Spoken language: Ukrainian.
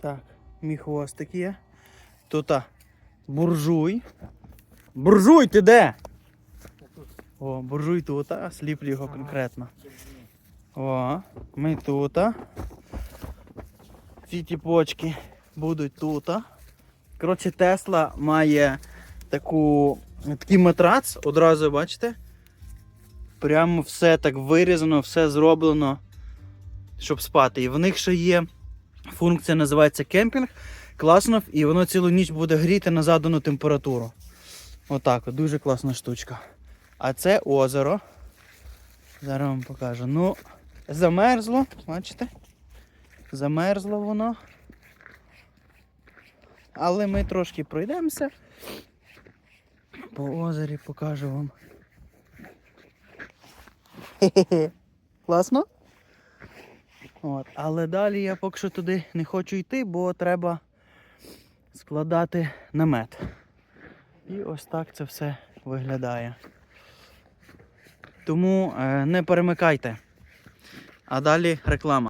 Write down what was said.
Так, мій хвостик є. Тут буржуй. Буржуй, ти де? О, буржуй тут, а сліплю його конкретно. О, ми тут. Ці тіпочки будуть тут. Коротше, Тесла має таку, такий матрац, одразу бачите? Прямо все так вирізано, все зроблено, щоб спати. І в них ще є функція, називається кемпінг. Класно, і воно цілу ніч буде гріти на задану температуру. Отак, от, дуже класна штучка. А це озеро. Зараз вам покажу. Ну, замерзло, бачите? Замерзло воно. Але ми трошки пройдемося. По озері покажу вам. Хе-хе-хе. Класно? От. Але далі я поки що туди не хочу йти, бо треба складати намет. І ось так це все виглядає. Тому е, не перемикайте. А далі реклама.